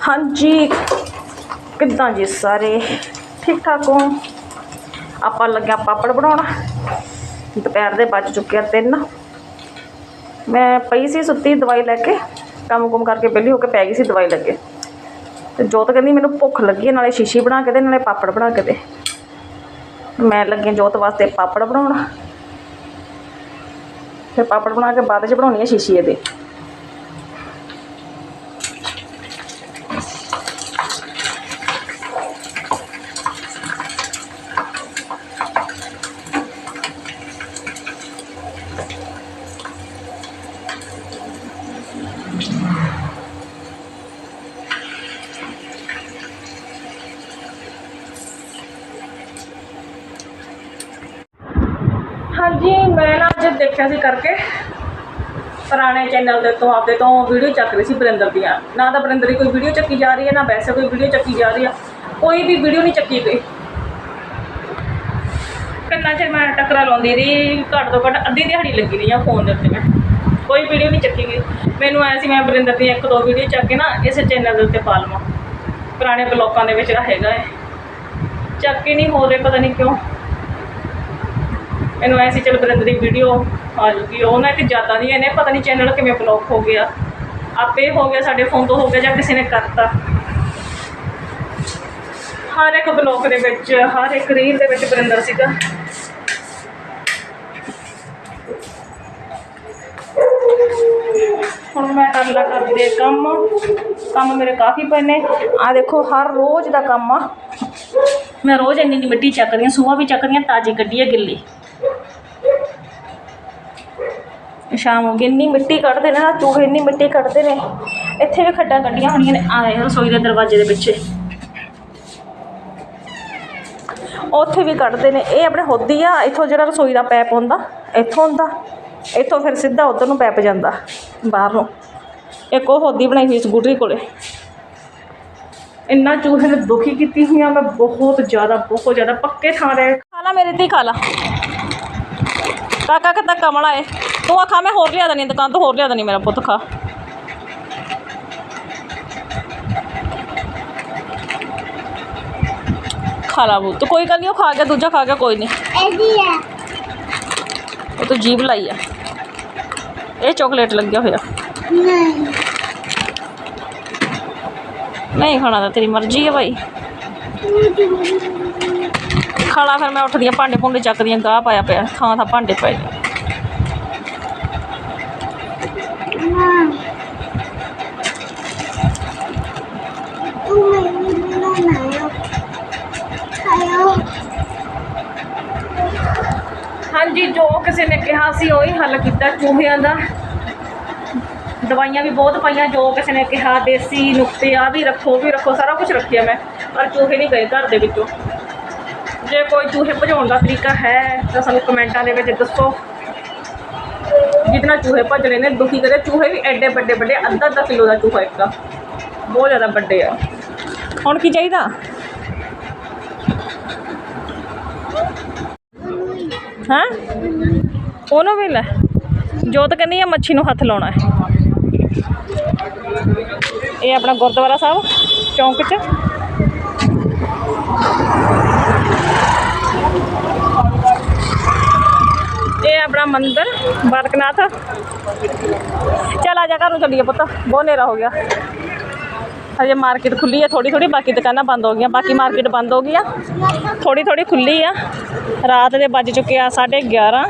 ਹਾਂਜੀ, ਕਿੱਦਾਂ ਜੀ ਸਾਰੇ? ਠੀਕ ਠਾਕ ਹੋ? ਆਪਾਂ ਲੱਗਿਆ ਪਾਪੜ ਬਣਾਉਣਾ। ਦੁਪਹਿਰ ਦੇ ਵੱਜ ਚੁੱਕਿਆ ਤਿੰਨ। ਮੈਂ ਪਈ ਸੀ ਸੁੱਤੀ ਦਵਾਈ ਲੈ ਕੇ ਕੰਮ ਕੁਮ ਕਰਕੇ ਵਿਹਲੀ ਹੋ ਕੇ ਪੈ ਗਈ ਸੀ ਦਵਾਈ ਲੱਗੇ ਤੇ ਜੋਤ ਕਹਿੰਦੀ ਮੈਨੂੰ ਭੁੱਖ ਲੱਗੀ ਨਾਲੇ ਸ਼ੀਸ਼ੀ ਬਣਾ ਕੇ ਦੇ, ਨਾਲੇ ਪਾਪੜ ਬਣਾ ਕੇ ਦੇ। ਮੈਂ ਲੱਗੀ ਜੋਤ ਵਾਸਤੇ ਪਾਪੜ ਬਣਾਉਣ। ਫਿਰ ਪਾਪੜ ਬਣਾ ਕੇ ਬਾਅਦ ਚ ਬਣਾਉਣੀ ਹੈ ਸ਼ੀਸ਼ੀ ਇਹਦੇ ਹਾਂਜੀ ਮੈਂ ਨਾ ਅੱਜ ਦੇਖਿਆ ਸੀ ਕਰਕੇ ਪੁਰਾਣੇ ਚੈਨਲ ਦੇ ਤੋਂ, ਆਪਦੇ ਤੋਂ ਵੀਡੀਓ ਚੱਕ ਰਹੀ ਸੀ ਬਰਿੰਦਰ ਦੀਆਂ। ਨਾ ਤਾਂ ਬਰਿੰਦਰ ਦੀ ਕੋਈ ਵੀਡੀਓ ਚੱਕੀ ਜਾ ਰਹੀ ਹੈ, ਨਾ ਵੈਸੇ ਕੋਈ ਵੀਡੀਓ ਚੱਕੀ ਜਾ ਰਹੀ ਹੈ। ਕੋਈ ਵੀ ਵੀਡੀਓ ਨਹੀਂ ਚੱਕੀ ਗਈ। ਕੰਨਾਂ ਚਿਰ ਮੈਂ ਟੱਕਰਾ ਲਾਉਂਦੀ ਰਹੀ, ਘੱਟ ਤੋਂ ਘੱਟ ਅੱਧੀ ਦਿਹਾੜੀ ਲੱਗੀ ਰਹੀ ਆ ਫੋਨ ਦੇ ਉੱਤੇ ਮੈਂ। ਕੋਈ ਵੀਡੀਓ ਨਹੀਂ ਚੱਕੀ ਗਈ। ਮੈਨੂੰ ਐ ਸੀ ਮੈਂ ਬਰਿੰਦਰ ਦੀ ਇੱਕ ਦੋ ਵੀਡੀਓ ਚੱਕ ਕੇ ਨਾ ਇਸ ਚੈਨਲ ਦੇ ਉੱਤੇ ਪਾ ਲਵਾਂ। ਪੁਰਾਣੇ ਬਲੌਕਾਂ ਦੇ ਵਿੱਚ ਰਹੇਗਾ ਇਹ ਚੱਕ ਹੀ ਨਹੀਂ ਹੋ ਰਹੇ ਪਤਾ ਨਹੀਂ ਕਿਉਂ ਮੈਨੂੰ ਐਸੀ ਚੱਲ ਬਰਿੰਦਰ ਦੀ ਵੀਡੀਓ ਆ ਜੂਗੀ। ਉਹ ਨਾ ਇੱਕ ਜ਼ਿਆਦਾ ਨਹੀਂ ਇਹਨੇ ਪਤਾ ਨਹੀਂ ਚੈਨਲ ਕਿਵੇਂ ਬਲੌਕ ਹੋ ਗਿਆ। ਆਪੇ ਹੋ ਗਿਆ, ਸਾਡੇ ਫੋਨ ਤੋਂ ਹੋ ਗਿਆ ਜਾਂ ਕਿਸੇ ਨੇ ਕਰਤਾ। ਹਰ ਇੱਕ ਬਲੌਕ ਦੇ ਵਿੱਚ, ਹਰ ਇੱਕ ਰੀਲ ਦੇ ਵਿੱਚ ਬਰਿੰਦਰ ਸੀਗਾ। ਹੁਣ ਮੈਂ ਕਰ ਲਾ ਕਰਦੇ ਕੰਮ। ਕੰਮ ਮੇਰੇ ਕਾਫੀ ਪਏ ਨੇ। ਆ ਦੇਖੋ, ਹਰ ਰੋਜ਼ ਦਾ ਕੰਮ ਆ। ਮੈਂ ਰੋਜ਼ ਇੰਨੀ ਮਿੱਟੀ ਚੱਕਦੀ ਹਾਂ ਸੂਹਾ ਵੀ ਚੱਕਦੀ ਹਾਂ, ਤਾਜ਼ੀ ਕੱਢੀ ਹੈ ਗਿੱਲੀ। ਸ਼ਾਮ ਹੋ ਗਈ, ਇੰਨੀ ਮਿੱਟੀ ਕੱਢਦੇ ਨੇ ਨਾ ਚੂਹੇ, ਇੰਨੀ ਮਿੱਟੀ ਕੱਢਦੇ ਨੇ। ਇੱਥੇ ਵੀ ਖੱਡਾਂ ਕੱਢੀਆਂ ਹੋਣੀਆਂ ਨੇ। ਆਏ ਰਸੋਈ ਦੇ ਦਰਵਾਜ਼ੇ ਦੇ ਪਿੱਛੇ। ਉੱਥੇ ਵੀ ਕੱਢਦੇ ਨੇ। ਇਹ ਆਪਣੇ ਹੋਦੀ ਆ, ਇੱਥੋਂ ਜਿਹੜਾ ਰਸੋਈ ਦਾ ਪੈਪ ਹੁੰਦਾ, ਇੱਥੋਂ ਹੁੰਦਾ। ਇੱਥੋਂ ਫਿਰ ਸਿੱਧਾ ਉਧਰ ਨੂੰ ਪੈਪ ਜਾਂਦਾ, ਬਾਹਰ ਨੂੰ। ਇੱਕ ਉਹ ਹੋਦੀ ਬਣਾਈ ਹੋਈ ਸਕੂਟਰੀ ਕੋਲੇ। ਇੰਨਾ ਚੂਹੇ ਨੇ ਦੁਖੀ ਕੀਤੀ ਹੋਈਆਂ, ਮੈਂ ਬਹੁਤ ਜ਼ਿਆਦਾ ਬਹੁਤ ਜ਼ਿਆਦਾ ਪੱਕੇ ਥਾਂ ਦੇ ਖਾ ਮੇਰੇ ਮੇਰੀ ਧੀ ਕਾਕਾ ਕਿੱਦਾਂ ਕਮਲਾ ਏ? ਤੂੰ ਆਖਾ ਮੈਂ ਹੋਰ ਲਿਆ ਦਣੀ ਦੁਕਾਨ ਤੋਂ ਹੋਰ ਲਿਆ ਦਣੀ ਮੇਰਾ ਪੁੱਤ ਖਾ। ਖਾ ਲਾ ਬੂ ਤੂੰ ਕੋਈ ਗੱਲ ਨਹੀਂ ਉਹ ਖਾ ਗਿਆ ਦੂਜਾ ਖਾ ਗਿਆ ਕੋਈ ਨਹੀਂ ਐਦੀ ਹੈ ਉਹ ਤਾਂ ਜੀਭ ਲਾਈ ਆ। ਇਹ ਚਾਕਲੇਟ ਲੱਗਿਆ ਹੋਇਆ। ਨਹੀਂ। ਨਹੀਂ ਖਾਣਾ ਤਾਂ ਤੇਰੀ ਮਰਜ਼ੀ ਹੈ ਭਾਈ। ਖਾਣਾ ਫਿਰ ਮੈਂ ਉੱਠਦੀ ਭਾਂਡੇ ਭੁੰਡੇ ਚੱਕਦੀ ਹਾਂ ਗਾਹ ਪਾਇਆ ਪਿਆ ਥਾਂ ਥਾਂ ਭਾਂਡੇ ਪਏ ਨੇ। ਮਾਂ ਤੂੰ ਮੈਨੂੰ ਬਣਾਇਆ ਖਾਇਓ ਹਾਂਜੀ, ਜੋ ਕਿਸੇ ਨੇ ਕਿਹਾ ਸੀ ਉਹੀ ਹੱਲ ਕੀਤਾ ਚੂਹਿਆਂ ਦਾ। ਦਵਾਈਆਂ ਵੀ ਬਹੁਤ ਪਾਈਆਂ, ਜੋ ਕਿਸੇ ਨੇ ਕਿਹਾ, ਦੇਸੀ ਨੁਕਤੇ ਆ ਵੀ ਰੱਖੋ ਵੀ ਰੱਖੋ, ਸਾਰਾ ਕੁਝ ਰੱਖਿਆ ਮੈਂ, ਪਰ ਚੂਹੇ ਨਹੀਂ ਗਏ ਘਰ ਦੇ ਵਿੱਚੋਂ। ਜੇ ਕੋਈ ਚੂਹੇ ਭਜਾਉਣ ਦਾ ਤਰੀਕਾ ਹੈ, ਤਾਂ ਸਾਨੂੰ ਕਮੈਂਟਾਂ ਦੇ ਵਿੱਚ ਦੱਸੋ। ਜਿਤਨਾ ਚੂਹੇ ਭੱਜਣੇ ਨੇ, ਦੁਖੀ ਕਰੇ ਚੂਹੇ ਵੀ ਐਡੇ ਵੱਡੇ ਵੱਡੇ ਅੱਧਾ ਅੱਧਾ ਕਿਲੋ ਦਾ ਚੂਹਾ ਇੱਕ ਬਹੁਤ ਜ਼ਿਆਦਾ ਵੱਡੇ ਆ। ਹੁਣ ਕੀ ਚਾਹੀਦਾ? ਹਾਂ? ਉਹਨੂੰ ਵੀ ਲੈ। ਜੋਤ ਕਹਿੰਦੀ ਆ ਮੱਛੀ ਨੂੰ ਹੱਥ ਲਾਉਣਾ ਹੈ। ਇਹ ਆਪਣਾ ਗੁਰਦੁਆਰਾ ਸਾਹਿਬ, ਚੌਂਕ 'ਚ। ਇਹ ਆਪਣਾ ਮੰਦਿਰ ਬਾਲਕਨਾਥ ਚੱਲ ਆ ਜਾ ਘਰ ਨੂੰ ਚੱਲੀਏ ਪੁੱਤ। ਬਹੁਤ ਹਨੇਰਾ ਹੋ ਗਿਆ। ਹਜੇ ਮਾਰਕੀਟ ਖੁੱਲੀ ਆ ਥੋੜੀ ਥੋੜੀ ਬਾਕੀ ਦੁਕਾਨਾਂ ਬੰਦ ਹੋ ਗਈਆਂ, ਬਾਕੀ ਮਾਰਕੀਟ ਬੰਦ ਹੋ ਗਈ ਆ। ਥੋੜੀ ਥੋੜੀ ਖੁੱਲੀ ਆ। ਰਾਤ ਦੇ ਵੱਜ ਚੁੱਕੇ ਆ 11:30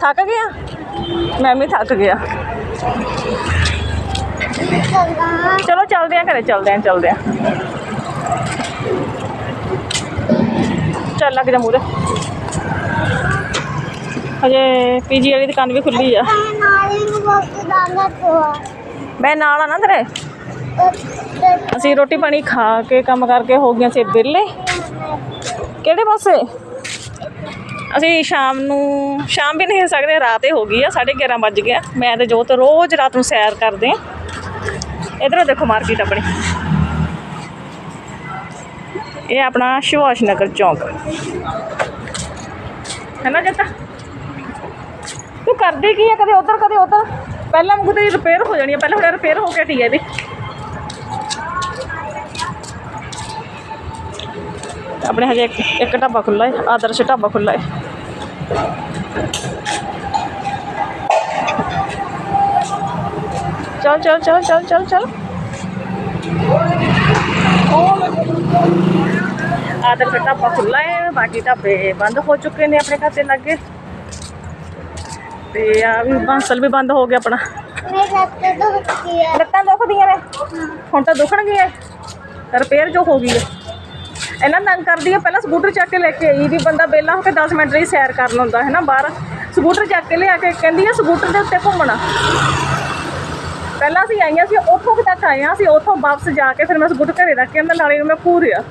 ਥੱਕ ਗਿਆ ਮੈਂ ਵੀ ਥੱਕ ਗਿਆ ਚਲੋ ਚੱਲਦੇ ਆ, ਘਰੇ ਚੱਲਦੇ ਆ ਚੱਲਦੇ ਆ। ਚੱਲ ਲੱਗ ਜਾ ਮੂਰੇ ਹਜੇ ਪੀਜੀ ਵਾਲੀ ਦੁਕਾਨ ਵੀ ਖੁੱਲੀ ਆ। ਮੈਂ ਨਾਲ ਆ ਨਾ ਤੇਰੇ। ਅਸੀਂ ਰੋਟੀ ਪਾਣੀ ਖਾ ਕੇ ਕੰਮ ਕਰਕੇ ਹੋ ਗਈਆਂ ਸੀ ਵਿਹਲੇ। ਕਿਹੜੇ ਪਾਸੇ? ਅਸੀਂ ਸ਼ਾਮ ਨੂੰ, ਸ਼ਾਮ ਵੀ ਨਹੀਂ ਸਕਦੇ, ਰਾਤ ਹੀ ਹੋ ਗਈ ਆ 11:30 ਵੱਜ ਗਿਆ। ਮੈਂ ਤੇ ਜੋਤ ਰੋਜ਼ ਰਾਤ ਨੂੰ ਸੈਰ ਕਰਦੇ ਆ। ਇਧਰੋਂ ਦੇਖੋ ਮਾਰਕੀਟ ਆਪਣੀ। ਇਹ ਆਪਣਾ ਸੁਭਾਸ਼ ਨਗਰ ਚੌਂਕ। ਹੈ ਨਾ ਜੱਤਾ ਤੂੰ ਕਰਦੀ ਕੀ ਆ? ਕਦੇ ਉਧਰ ਕਦੇ ਉਧਰ? ਪਹਿਲਾਂ ਵਾਂਗੂ ਤੇ ਰਿਪੇਅਰ ਹੋ ਜਾਣੀ ਹੈ ਪਹਿਲਾਂ ਹੁਣ ਰਿਪੇਅਰ ਹੋ ਕੇ ਹਟੀ ਹੈ ਇਹਦੀ ਆਪਣੇ ਹਜੇ ਇੱਕ ਢਾਬਾ ਖੁੱਲਾ ਹੈ ਆਦਰਸ਼ ਢਾਬਾ ਖੁੱਲਾ ਹੈ ਚਲ ਚਲ ਚਲ ਚਲ ਚਲ ਚਲ। ਆਦਰਸ਼ ਢਾਬਾ ਖੁੱਲਾ ਹੈ ਬਾਕੀ ਢਾਬੇ ਬੰਦ ਹੋ ਚੁੱਕੇ ਨੇ ਆਪਣੇ ਖਾਤੇ ਲੱਗੇ। ਤੇ ਆ ਵੀ ਬਾਂਸਲ ਵੀ ਬੰਦ ਹੋ ਗਿਆ ਆਪਣਾ। ਲੱਤਾਂ ਦੁਖਦੀਆਂ ਨੇ। ਹੁਣ ਤਾਂ ਦੁਖਣਗੀਆਂ ਰਿਪੇਅਰ ਜੋ ਹੋ ਗਈ ਹੈ ਇਹਨਾਂ ਤੰਗ ਕਰਦੀ ਹੈ ਪਹਿਲਾਂ ਸਕੂਟਰ ਚੱਕ ਕੇ ਲੈ ਕੇ ਆਈ ਵੀ ਬੰਦਾ ਬੇਲਾ ਹੋ ਕੇ 10 ਮਿੰਟ ਲਈ ਸੈਰ ਕਰ ਲੈਂਦਾ ਹੈ ਨਾ ਬਾਹਰ। ਸਕੂਟਰ ਚੱਕ ਕੇ ਲਿਆ ਕੇ ਕਹਿੰਦੀ ਹੈ ਸਕੂਟਰ ਦੇ ਉੱਤੇ ਘੁੰਮਣਾ ਪਹਿਲਾਂ ਅਸੀਂ ਆਈਆਂ ਸੀ ਉੱਥੋਂ ਤੱਕ ਆਏ ਹਾਂ ਅਸੀਂ ਉੱਥੋਂ ਵਾਪਸ ਜਾ ਕੇ ਫਿਰ ਮੈਂ ਸਕੂਟਰ ਘਰੇ ਰੱਖ ਕੇ ਅੰਦਰ ਨਾਲੇ ਨੂੰ ਮੈਂ ਪੂਰਿਆ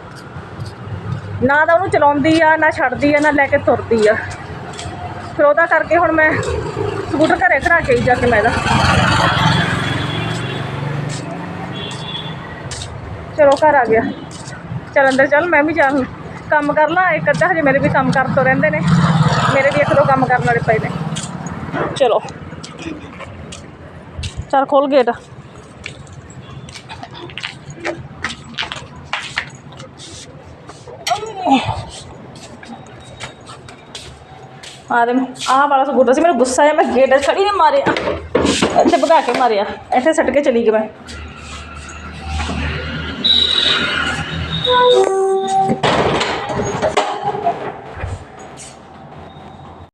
ਨਾ ਤਾਂ ਉਹਨੂੰ ਚਲਾਉਂਦੀ ਆ ਨਾ ਛੱਡਦੀ ਆ ਨਾ ਲੈ ਕੇ ਤੁਰਦੀ ਆ। ਫਿਰ ਉਹਦਾ ਕਰਕੇ ਹੁਣ ਮੈਂ ਸਕੂਟਰ ਘਰੇ ਖੜਾ ਕੇ ਹੀ ਜਾ ਕੇ ਮੈਂ ਇਹਦਾ ਚਲੋ ਘਰ ਆ ਗਿਆ। ਚੱਲ ਅੰਦਰ ਚੱਲ, ਮੈਂ ਵੀ ਜਾ ਕੰਮ ਕਰ ਲਾਂ, ਇੱਕ ਅੱਧਾ ਹਜੇ ਮੇਰੇ ਵੀ ਕੰਮ ਕਰ ਤੋਂ ਰਹਿੰਦੇ ਨੇ। ਮੇਰੇ ਵੀ ਇੱਕ ਦੋ ਕੰਮ ਕਰਨ ਵਾਲੇ ਪਏ ਨੇ। ਚਲੋ। ਚੱਲ ਖੋਲ ਗੇਟ ਆ ਦੇ ਆਹ ਵਾਲਾ ਸਕੂਟਰ ਸੀ ਮੈਨੂੰ ਗੁੱਸਾ ਆਇਆ, ਮੈਂ ਗੇਟ ਖੜੀ ਨੇ ਮਾਰਿਆ। ਇੱਥੇ ਭਗਾ ਕੇ ਮਾਰਿਆ, ਇੱਥੇ ਸੱਟ ਕੇ ਚਲੀ ਗਈ ਮੈਂ।